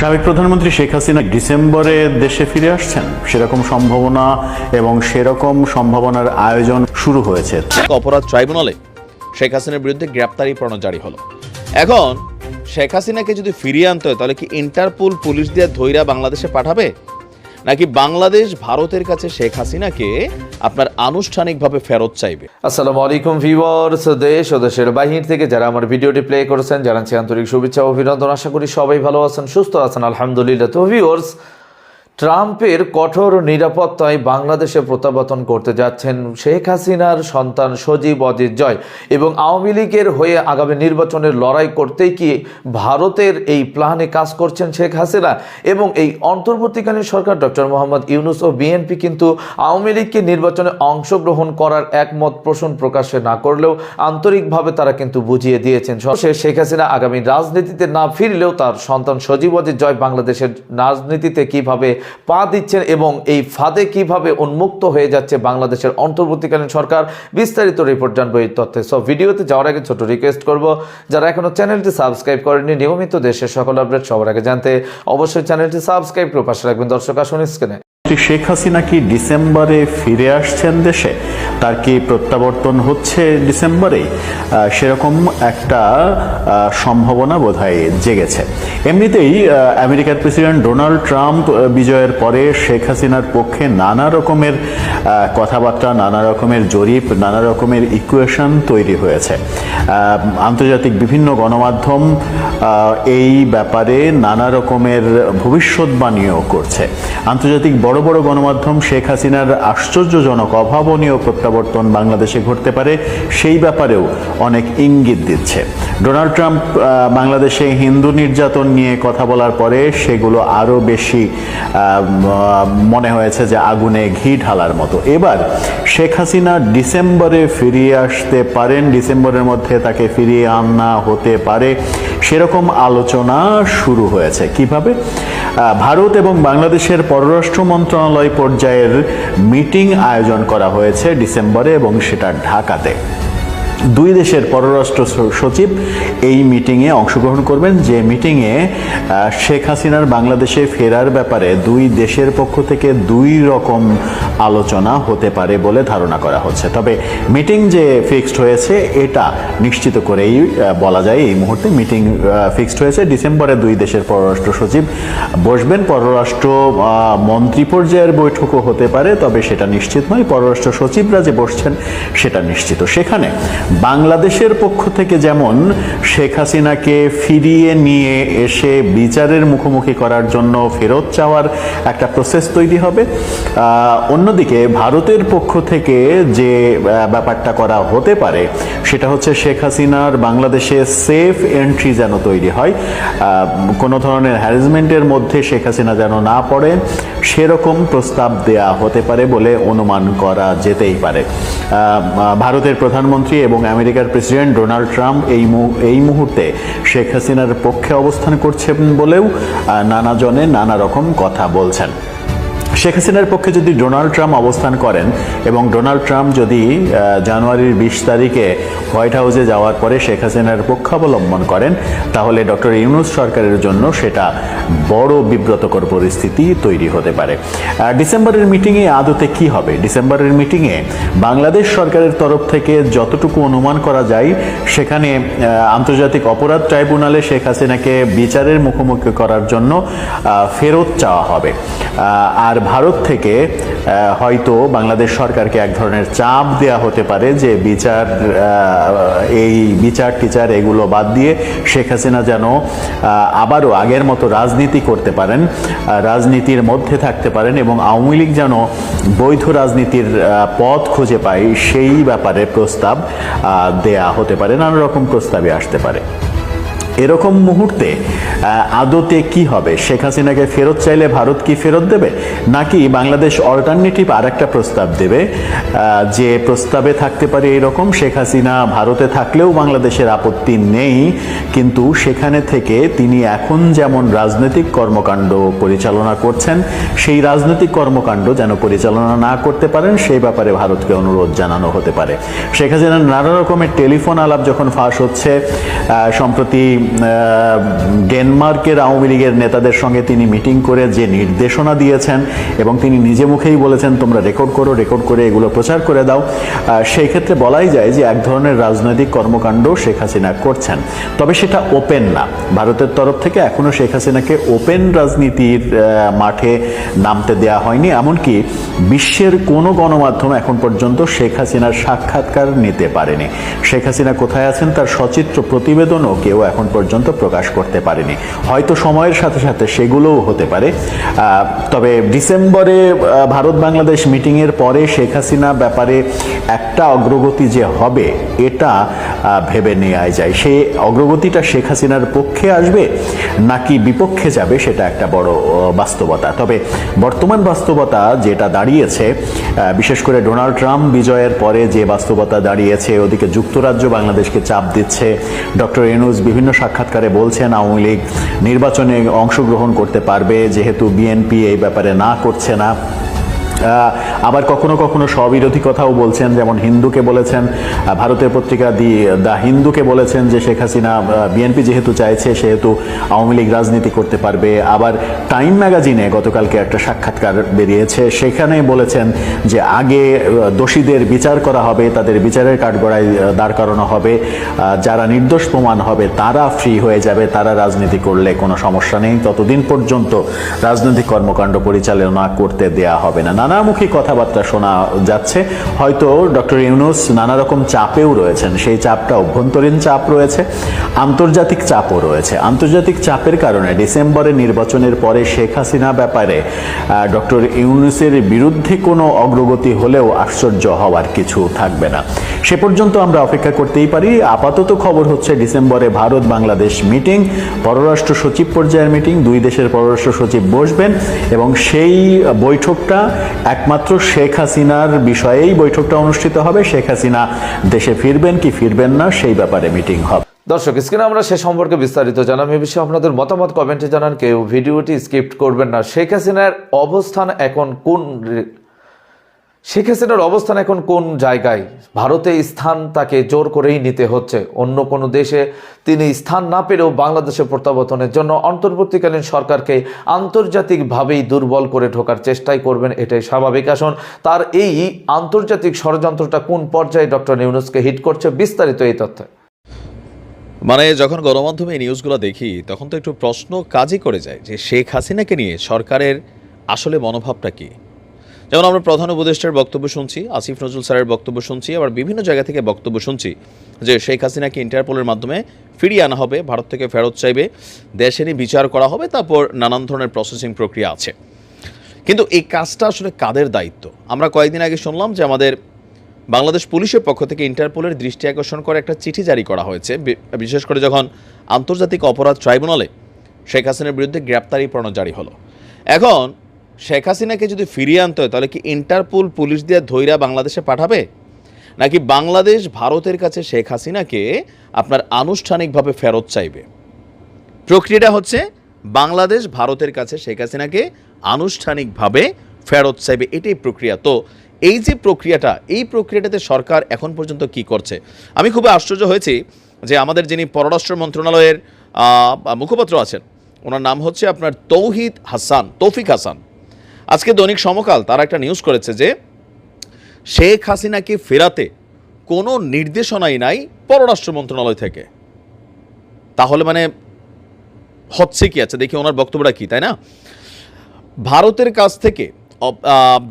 সাবেক প্রধানমন্ত্রী শেখ হাসিনা ডিসেম্বরে দেশে ফিরে আসছেন। সেরকম সম্ভাবনা এবং সেরকম সম্ভাবনার আয়োজন শুরু হয়েছে। অপরাধ ট্রাইব্যুনালে শেখ হাসিনার বিরুদ্ধে গ্রেপ্তারি পরোয়ানা জারি হলো। এখন শেখ হাসিনাকে যদি ফিরিয়ে আনতে হয়, তাহলে কি ইন্টারপোল পুলিশ দিয়ে ধৈরা বাংলাদেশে পাঠাবে? নাকি বাংলাদেশ ভারতের কাছে শেখ হাসিনাকে আপনার আনুষ্ঠানিকভাবে ফেরত চাইবে? আসসালামু আলাইকুম ভিউয়ার্স দেশ ও দেশের বাহির থেকে যারা আমার ভিডিওটি প্লে করেছেন, জানাচ্ছি আন্তরিক শুভেচ্ছা অভিনন্দন। আশা করি সবাই ভালো আছেন, সুস্থ আছেন, আলহামদুলিল্লাহ। তো ভিউয়ার্স ট্রাম্পের কঠোর নিরাপত্তায় বাংলাদেশে প্রত্যাবর্তন করতে যাচ্ছেন শেখ হাসিনার সন্তান সজীব অজিত জয় এবং আওয়ামী লীগের হয়ে আগামী নির্বাচনের লড়াই করতেই কি ভারতের এই প্ল্যানে কাজ করছেন শেখ হাসিনা এবং এই অন্তর্বর্তীকালীন সরকার ডক্টর মোহাম্মদ ইউনুস ও বিএনপি কিন্তু আওয়ামী লীগকে নির্বাচনে অংশগ্রহণ করার একমত পোষণ প্রকাশে না করলেও আন্তরিকভাবে তারা কিন্তু বুঝিয়ে দিয়েছেন। শেখ হাসিনা আগামী রাজনীতিতে না ফিরলেও তার সন্তান সজীব অজিত জয় বাংলাদেশের রাজনীতিতে কীভাবে পা দিচ্ছেন এবং এই ফাঁদে কীভাবে উন্মুক্ত হয়ে যাচ্ছে বাংলাদেশের অন্তর্বর্তীকালীন সরকার, বিস্তারিত রিপোর্ট জানব এই তথ্যে। সব ভিডিওতে যাওয়ার আগে ছোট রিকোয়েস্ট করব, যারা এখনও চ্যানেলটি সাবস্ক্রাইব করেনি নিয়মিত দেশের সকল আপডেট সবার আগে জানতে অবশ্যই চ্যানেলটি সাবস্ক্রাইব করে পাশে রাখবেন। দর্শক, আসুন স্ক্রিনে শেখ হাসিনা কি ডিসেম্বরে ফিরে আসছেন দেশে? তার কি প্রত্যাবর্তন হচ্ছে ডিসেম্বরে? সেরকম একটা সম্ভাবনা বোধহয় জেগেছে। এমনিতেই আমেরিকার প্রেসিডেন্ট ডোনাল্ড ট্রাম্প বিজয়ের পরে শেখ হাসিনার পক্ষে নানা রকমের কথাবার্তা, নানা রকমের জরিপ, নানা রকমের ইকুয়েশন তৈরি হয়েছে। আন্তর্জাতিক বিভিন্ন গণমাধ্যম এই ব্যাপারে নানা রকমের ভবিষ্যৎবাণীও করছে। আন্তর্জাতিক বড় বড় বড় গণমাধ্যম শেখ হাসিনার আশ্চর্যজনক অভাবনীয় প্রত্যাবর্তন বাংলাদেশে ঘটতে পারে, সেই ব্যাপারেও অনেক ইঙ্গিত দিচ্ছে। ডোনাল্ড ট্রাম্প বাংলাদেশে হিন্দু নির্যাতন নিয়ে কথা বলার পরে সেগুলো আরও বেশি মনে হয়েছে যে আগুনে ঘি ঢালার মতো। এবার শেখ হাসিনা ডিসেম্বরে ফিরিয়ে আসতে পারেন, ডিসেম্বরের মধ্যে তাকে ফিরিয়ে আনা হতে পারে। সেরকম আলোচনা শুরু হয়েছে। কীভাবে? ভারত এবং বাংলাদেশের পররাষ্ট্র মন্ত্রণালয় পর্যায়ের মিটিং আয়োজন করা হয়েছে ডিসেম্বরে এবং সেটা ঢাকাতে। দুই দেশের পররাষ্ট্র সচিব এই মিটিংয়ে অংশগ্রহণ করবেন। যে মিটিংয়ে শেখ হাসিনার বাংলাদেশে ফেরার ব্যাপারে দুই দেশের পক্ষ থেকে দুই রকম আলোচনা হতে পারে বলে ধারণা করা হচ্ছে। তবে মিটিং যে ফিক্সড হয়েছে, এটা নিশ্চিত করেই বলা যায় এই মুহূর্তে মিটিং ফিক্সড হয়েছে। ডিসেম্বরে দুই দেশের পররাষ্ট্র সচিব বসবেন। পররাষ্ট্র মন্ত্রী পর্যায়ের বৈঠকও হতে পারে, তবে সেটা নিশ্চিত নয়। পররাষ্ট্র সচিবরা যে বসছেন, সেটা নিশ্চিত। সেখানে বাংলাদেশের পক্ষ থেকে যেমন শেখ হাসিনাকে ফিরিয়ে নিয়ে এসে বিচারের মুখোমুখি করার জন্য ফেরত চাওয়ার একটা প্রসেস তৈরি হবে অন্যদিকে ভারতের পক্ষ থেকে যে ব্যাপারটা করা হতে পারে সেটা হচ্ছে শেখ হাসিনার বাংলাদেশে সেফ এন্ট্রি যেন তৈরি হয় কোনো ধরনের হ্যারাসমেন্টের মধ্যে শেখ হাসিনা যেন না পড়ে, সেরকম প্রস্তাব দেয়া হতে পারে বলে অনুমান করা যেতেই পারে। ভারতের প্রধানমন্ত্রী এবং আমেরিকার প্রেসিডেন্ট ডোনাল্ড ট্রাম্প এই এই মুহূর্তে শেখ হাসিনার পক্ষে অবস্থান করছেন বলেও নানাজনে নানা জনে নানা রকম কথা বলছেন। শেখ হাসিনার পক্ষে যদি ডোনাল্ড ট্রাম্প অবস্থান করেন এবং ডোনাল্ড ট্রাম্প যদি জানুয়ারির বিশ তারিখে হোয়াইট হাউসে যাওয়ার পরে শেখ হাসিনার পক্ষাবলম্বন করেন, তাহলে ডক্টর ইউনুস সরকারের জন্য সেটা বড় বিব্রতকর পরিস্থিতি তৈরি হতে পারে। ডিসেম্বরের মিটিংয়ে আদতে কি হবে? ডিসেম্বরের মিটিংয়ে বাংলাদেশ সরকারের তরফ থেকে যতটুকু অনুমান করা যায়, সেখানে আন্তর্জাতিক অপরাধ ট্রাইব্যুনালে শেখ হাসিনাকে বিচারের মুখোমুখি করার জন্য ফেরত চাওয়া হবে। আর ভারত থেকে হয়তো বাংলাদেশ সরকারকে এক ধরনের চাপ দেয়া হতে পারে যে বিচার এই বিচার টিচার এগুলো বাদ দিয়ে শেখ হাসিনা যেন আবারও আগের মতো রাজনীতি করতে পারেন রাজনীতির মধ্যে থাকতে পারেন এবং আওয়ামী লীগ যেন বৈধ রাজনীতির পথ খুঁজে পায়, সেই ব্যাপারে প্রস্তাব দেয়া হতে পারে নানা রকম প্রস্তাবে আসতে পারে। এরকম মুহূর্তে আদতে কি হবে? শেখ হাসিনাকে ফেরত চাইলে ভারত কি ফেরত দেবে? নাকি বাংলাদেশ অল্টারনেটিভ আর একটা প্রস্তাব দেবে যে প্রস্তাবে থাকতে পারে এরকম, শেখ হাসিনা ভারতে থাকলেও বাংলাদেশের আপত্তি নেই, কিন্তু সেখানে থেকে তিনি এখন যেমন রাজনৈতিক কর্মকাণ্ড পরিচালনা করছেন, সেই রাজনৈতিক কর্মকাণ্ড যেন পরিচালনা না করতে পারেন, সেই ব্যাপারে ভারতকে অনুরোধ জানানো হতে পারে। শেখ হাসিনার নানা রকমের টেলিফোন আলাপ যখন ফাঁস হচ্ছে সম্প্রতি ডেনমার্কের আওয়ামী লীগের নেতাদের সঙ্গে তিনি মিটিং করে যে নির্দেশনা দিয়েছেন এবং তিনি নিজে মুখেই বলেছেন, তোমরা রেকর্ড করো, রেকর্ড করে এগুলো প্রচার করে দাও। সেই ক্ষেত্রে বলাই যায় যে এক ধরনের রাজনৈতিক কর্মকাণ্ড শেখ হাসিনা করছেন। তবে সেটা ওপেন না। ভারতের তরফ থেকে এখনও শেখ হাসিনাকে ওপেন রাজনীতির মাঠে নামতে দেয়া হয়নি। এমনকি বিশ্বের কোনো গণমাধ্যম এখন পর্যন্ত শেখ হাসিনার সাক্ষাৎকার নিতে পারেনি। শেখ হাসিনা কোথায় আছেন তার সচিত্র প্রতিবেদনও কেউ এখন পর্যন্ত প্রকাশ করতে পারেনি। হয়তো সময়ের সাথে সাথে সেগুলোও হতে পারে। তবে ডিসেম্বরে ভারত বাংলাদেশ মিটিংয়ের পরে শেখ হাসিনা ব্যাপারে একটা অগ্রগতি যে হবে, এটা ভেবে নেওয়া যায়। সেই অগ্রগতিটা শেখ হাসিনার পক্ষে আসবে নাকি বিপক্ষে যাবে, সেটা একটা বড় বাস্তবতা। তবে বর্তমান বাস্তবতা যেটা দাঁড়িয়েছে বিশেষ করে ডোনাল্ড ট্রাম্প বিজয়ের পরে যে বাস্তবতা দাঁড়িয়েছে, ওদিকে যুক্তরাজ্য বাংলাদেশকে চাপ দিচ্ছে, ডক্টর এনুজ বিভিন্ন সাক্ষাৎকারে বলছেন আওয়ামী লীগ নির্বাচনে অংশগ্রহণ করতে পারবে, যেহেতু বিএনপি এই ব্যাপারে না করছে না। আবার কখনো কখনো স্ববিরোধী কথাও বলছেন, যেমন হিন্দুকে বলেছেন ভারতের পত্রিকা দি, দ্য হিন্দুকে বলেছেন যে শেখ হাসিনা বিএনপি যেহেতু চাইছে, সেহেতু আওয়ামী লীগ রাজনীতি করতে পারবে। আবার টাইম ম্যাগাজিনে গতকালকে একটা সাক্ষাৎকার বেরিয়েছে, সেখানে বলেছেন যে আগে দোষীদের বিচার করা হবে, তাদের বিচারের কাঠগড়ায় দাঁড় করানো হবে যারা নির্দোষ প্রমাণ হবে, তারা ফ্রি হয়ে যাবে, তারা রাজনীতি করলে কোনো সমস্যা নেই, ততদিন পর্যন্ত রাজনৈতিক কর্মকাণ্ড পরিচালনা করতে দেয়া হবে না। নানামুখী কথাবার্তা শোনা যাচ্ছে। হয়তো ডক্টর ইউনুস নানা রকম চাপেও রয়েছেন। সেই চাপটা অভ্যন্তরীণ চাপ রয়েছে, আন্তর্জাতিক চাপও রয়েছে। আন্তর্জাতিক চাপের কারণে ডিসেম্বরে নির্বাচনের পরে শেখ হাসিনা ব্যাপারে ডক্টর ইউনুসের বিরুদ্ধে কোনো অগ্রগতি হলেও আশ্চর্য হওয়ার কিছু থাকবে না। সে পর্যন্ত আমরা অপেক্ষা করতেই পারি। আপাতত খবর হচ্ছে ডিসেম্বরে ভারত বাংলাদেশ মিটিং, পররাষ্ট্র সচিব পর্যায়ের মিটিং, দুই দেশের পররাষ্ট্র সচিব বসবেন এবং সেই বৈঠকটা একমাত্র শেখ হাসিনার বিষয়েই বৈঠকটা অনুষ্ঠিত হবে। শেখ হাসিনা দেশে ফিরবেন কি ফিরবেন না, সেই ব্যাপারে মিটিং হবে। দর্শক, স্ক্রিনে আমরা সে সম্পর্কে বিস্তারিত জানাম এ বিষয়ে আপনাদের মতামত, কমেন্টে জানান। কেউ ভিডিওটি স্কিপ্ট করবেন না। শেখ হাসিনার অবস্থান এখন কোন শেখ হাসিনার অবস্থান এখন কোন জায়গায়? ভারতে স্থান তাকে জোর করেই নিতে হচ্ছে। অন্য কোনো দেশে তিনি স্থান না পেলেও বাংলাদেশে প্রত্যাবর্তনের জন্য অন্তর্বর্তীকালীন সরকারকে আন্তর্জাতিকভাবেই দুর্বল করে ঢোকার চেষ্টাই করবেন, এটাই স্বাভাবিক। আসন, তার এই আন্তর্জাতিক ষড়যন্ত্রটা কোন পর্যায়ে ডক্টর ইউনুসকে হিট করছে বিস্তারিত এই তথ্যে। মানে যখন গণমাধ্যমে এই নিউজগুলো দেখি, তখন তো একটু প্রশ্ন কাজই করে যায় যে শেখ হাসিনাকে নিয়ে সরকারের আসলে মনোভাবটা কি? যেমন আমরা প্রধান উপদেষ্টার বক্তব্য শুনছি, আসিফ নজরুল স্যারের বক্তব্য শুনছি, আবার বিভিন্ন জায়গা থেকে বক্তব্য শুনছি যে শেখ হাসিনাকে ইন্টারপোলের মাধ্যমে ফিরিয়ে আনা হবে, ভারত থেকে ফেরত চাইবে, দেশে নিয়ে বিচার করা হবে, তারপর নানান ধরনের প্রসেসিং প্রক্রিয়া আছে। কিন্তু এই কাজটা আসলে কাদের দায়িত্ব? আমরা কয়েকদিন আগে শুনলাম যে আমাদের বাংলাদেশ পুলিশের পক্ষ থেকে ইন্টারপোলের দৃষ্টি আকর্ষণ করে একটা চিঠি জারি করা হয়েছে বিশেষ করে যখন আন্তর্জাতিক অপরাধ ট্রাইব্যুনালে শেখ হাসিনার বিরুদ্ধে গ্রেপ্তারি পরোয়ানা জারি হলো। এখন শেখ হাসিনাকে যদি ফিরিয়ে আনতে হয়, তাহলে কি ইন্টারপোল পুলিশ দিয়ে ধৈরা বাংলাদেশে পাঠাবে? নাকি বাংলাদেশ ভারতের কাছে শেখ হাসিনাকে আপনার আনুষ্ঠানিকভাবে ফেরত চাইবে? প্রক্রিয়াটা হচ্ছে বাংলাদেশ ভারতের কাছে শেখ হাসিনাকে আনুষ্ঠানিকভাবে ফেরত চাইবে, এটাই প্রক্রিয়া। তো এই যে প্রক্রিয়াটা, এই প্রক্রিয়াটাতে সরকার এখন পর্যন্ত কি করছে? আমি খুবই আশ্চর্য হয়েছি যে আমাদের যিনি পররাষ্ট্র মন্ত্রণালয়ের মুখপাত্র আছেন, ওনার নাম হচ্ছে আপনার তৌহিদ হাসান, তৌফিক হাসান। আজকে দৈনিক সমকাল তারা একটা নিউজ করেছে যে শেখ হাসিনাকে ফেরাতে কোনো নির্দেশনাই নাই পররাষ্ট্র মন্ত্রণালয় থেকে। তাহলে মানে হচ্ছে কি আছে? দেখি ওনার বক্তব্যটা কি, তাই না? ভারতের কাছ থেকে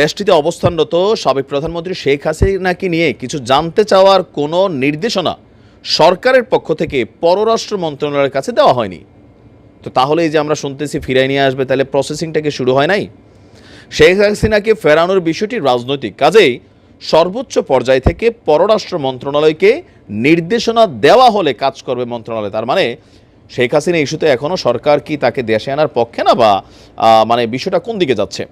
দেশটিতে অবস্থানরত সাবেক প্রধানমন্ত্রী শেখ হাসিনাকে নিয়ে কিছু জানতে চাওয়ার কোনো নির্দেশনা সরকারের পক্ষ থেকে পররাষ্ট্র মন্ত্রণালয়ের কাছে দেওয়া হয়নি। তো তাহলে এই যে আমরা শুনতেছি ফিরাই নিয়ে আসবে, তাহলে প্রসেসিংটাকে শুরু হয় নাই? শেখ হাসিনাকে ফেরানোর বিষয়টি রাজনৈতিক কাজেই সর্বোচ্চ পর্যায় থেকে পররাষ্ট্র মন্ত্রণালয়কে নির্দেশনা দেওয়া হলে কাজ করবে মন্ত্রণালয়। তার মানে শেখ হাসিনা ইস্যুতে এখনও সরকার কি তাকে দেশে আনার পক্ষে না বা মানে বিষয়টা কোন দিকে যাচ্ছে?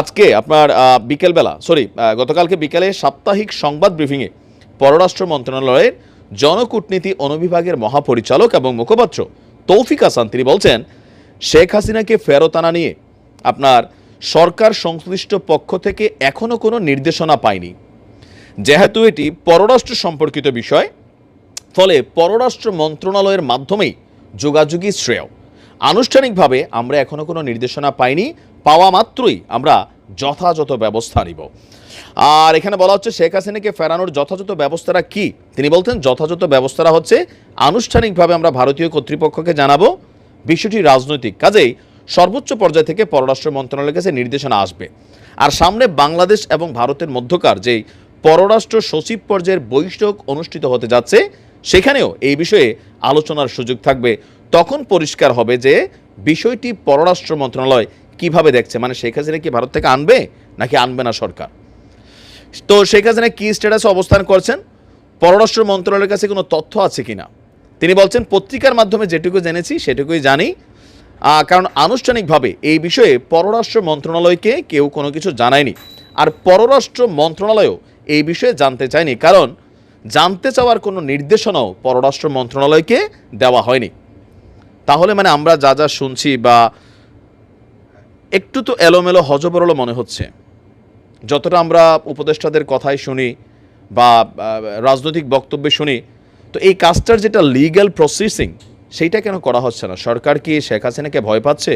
আজকে আপনার বিকেলবেলা সরি গতকালকে বিকেলে সাপ্তাহিক সংবাদ ব্রিফিংয়ে পররাষ্ট্র মন্ত্রণালয়ের জনকূটনীতি অনুবিভাগের মহাপরিচালক এবং মুখপাত্র তৌফিক হাসান, তিনি বলছেন, শেখ হাসিনাকে ফেরত আনা নিয়ে আপনার সরকার সংশ্লিষ্ট পক্ষ থেকে এখনও কোনো নির্দেশনা পায়নি। যেহেতু এটি পররাষ্ট্র সম্পর্কিত বিষয়, ফলে পররাষ্ট্র মন্ত্রণালয়ের মাধ্যমেই যোগাযোগই শ্রেয়। আনুষ্ঠানিকভাবে আমরা এখনও কোনো নির্দেশনা পাইনি, পাওয়া মাত্রই আমরা যথাযথ ব্যবস্থা নিব। আর এখানে বলা হচ্ছে, শেখ হাসিনাকে ফেরানোর যথাযথ ব্যবস্থাটা কি? তিনি বলতেন, যথাযথ ব্যবস্থাটা হচ্ছে, আনুষ্ঠানিকভাবে আমরা ভারতীয় কর্তৃপক্ষকে জানাব, বিষয়টি রাজনৈতিক কাজেই সর্বোচ্চ পর্যায় থেকে পররাষ্ট্র মন্ত্রণালয়ের কাছে নির্দেশনা আসবে। আর সামনে বাংলাদেশ এবং ভারতের মধ্যকার যেই পররাষ্ট্র সচিব পর্যায়ের বৈঠক অনুষ্ঠিত হতে যাচ্ছে, সেখানেও এই বিষয়ে আলোচনার সুযোগ থাকবে। তখন পরিষ্কার হবে যে বিষয়টি পররাষ্ট্র মন্ত্রণালয় কীভাবে দেখছে। মানে শেখ হাসিনা কি ভারত থেকে আনবে, নাকি আনবে না সরকার? তো শেখ হাসিনা কী স্ট্যাটাসে অবস্থান করছেন? পররাষ্ট্র মন্ত্রণালয়ের কাছে কোনো তথ্য আছে কিনা? তিনি বলছেন, পত্রিকার মাধ্যমে যেটুকু জেনেছি, সেটুকুই জানি। কারণ আনুষ্ঠানিকভাবে এই বিষয়ে পররাষ্ট্র মন্ত্রণালয়কে কেউ কোনো কিছু জানায়নি। আর পররাষ্ট্র মন্ত্রণালয়ও এই বিষয়ে জানতে চায়নি, কারণ জানতে চাওয়ার কোনো নির্দেশনাও পররাষ্ট্র মন্ত্রণালয়কে দেওয়া হয়নি। তাহলে মানে আমরা যা যা শুনছি বা একটু তো এলোমেলো, হজবরল মনে হচ্ছে। যতটা আমরা উপদেষ্টাদের কথাই শুনি বা রাজনৈতিক বক্তব্যে শুনি, তো এই কাজটার যেটা লিগ্যাল প্রসেসিং সেইটা কেন করা হচ্ছে না? সরকার কি শেখ হাসিনাকে ভয় পাচ্ছে?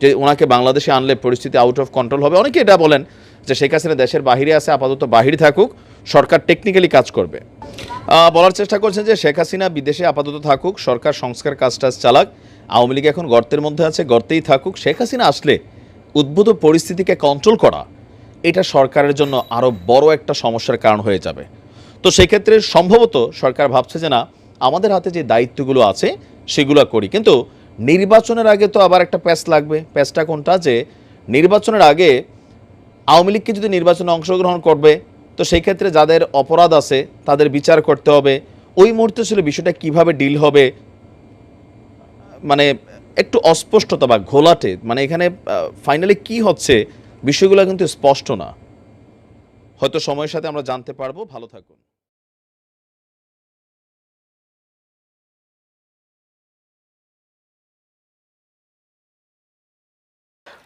যে ওনাকে বাংলাদেশে আনলে পরিস্থিতি আউট অফ কন্ট্রোল হবে? অনেকে এটা বলেন যে শেখ হাসিনা দেশের বাহিরে আছে, আপাতত বাহিরে থাকুক, সরকার টেকনিক্যালি কাজ করবে। বলার চেষ্টা করছেন যে শেখ হাসিনা বিদেশে আপাতত থাকুক, সরকার সংস্কার কাজ টাজ চালাক, আওয়ামী লীগ এখন গর্তের মধ্যে আছে, গর্তেই থাকুক। শেখ হাসিনা আসলে উদ্ভূত পরিস্থিতিকে কন্ট্রোল করা, এটা সরকারের জন্য আরও বড় একটা সমস্যার কারণ হয়ে যাবে। তো সেক্ষেত্রে সম্ভবত সরকার ভাবছে যে না আমাদের হাতে যে দায়িত্বগুলো আছে, সেগুলো করি। কিন্তু নির্বাচনের আগে তো আবার একটা প্যাচ লাগবে। প্যাচটা কোনটা? যে নির্বাচনের আগে আওয়ামী লীগকে যদি নির্বাচনে অংশগ্রহণ করবে, তো সেই ক্ষেত্রে যাদের অপরাধ আছে, তাদের বিচার করতে হবে। ওই মুহূর্তে ছিল বিষয়টা কীভাবে ডিল হবে মানে একটু অস্পষ্টতা বা ঘোলাটে মানে এখানে ফাইনালি কি হচ্ছে, বিষয়গুলো কিন্তু স্পষ্ট না। হয়তো সময়ের সাথে আমরা জানতে পারব। ভালো থাকুন।